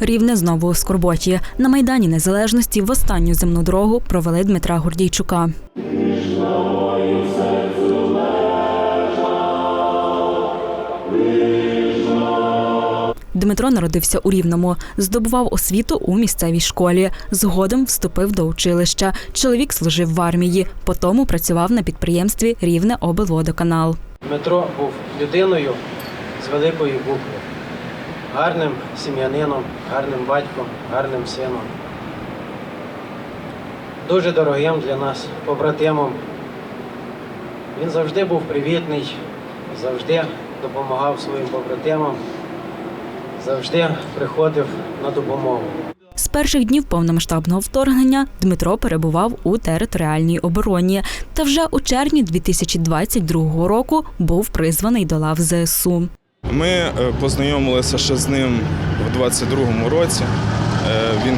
Рівне знову у скорботі. На Майдані Незалежності в останню земну дорогу провели Дмитра Гордійчука. Дмитро народився у Рівному, здобував освіту у місцевій школі. Згодом вступив до училища. Чоловік служив в армії, потім працював на підприємстві Рівне облводоканал. Дмитро був людиною з великої букви, гарним сім'янином, гарним батьком, гарним сином. Дуже дорогим для нас побратимом. Він завжди був привітний, завжди допомагав своїм побратимам, завжди приходив на допомогу. З перших днів повномасштабного вторгнення Дмитро перебував у територіальній обороні. Та вже у червні 2022 року був призваний до лав ЗСУ. Ми е, познайомилися ще з ним в 22-му році. Е, Він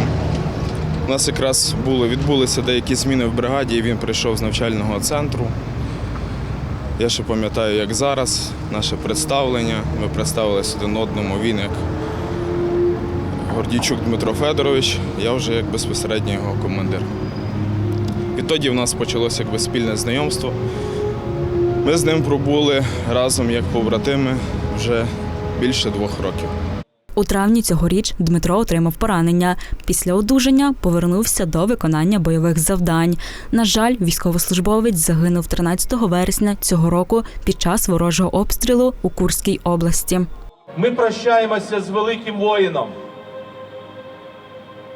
у нас якраз були, відбулися деякі зміни в бригаді, і він прийшов з навчального центру. Я ще пам'ятаю, як зараз, наше представлення. Ми представилися один одному. Він як Гордійчук Дмитро Федорович, я вже як безпосередньо його командир. Відтоді в нас почалося якби спільне знайомство. Ми з ним пробули разом як побратими вже більше двох років. У травні цьогоріч Дмитро отримав поранення. Після одужання повернувся до виконання бойових завдань. На жаль, військовослужбовець загинув 13 вересня цього року під час ворожого обстрілу у Курській області. Ми прощаємося з великим воїном.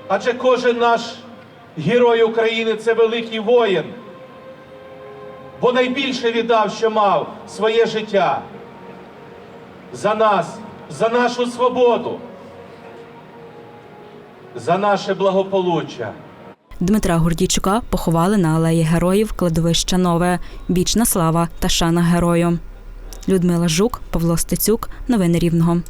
Адже кожен наш герой України це великий воїн, бо найбільше віддав, що мав своє життя за нас, за нашу свободу, за наше благополуччя. Дмитра Гордійчука поховали на алеї героїв кладовища Нове. Вічна слава та шана герою. Людмила Жук, Павло Стецюк. Новини Рівного.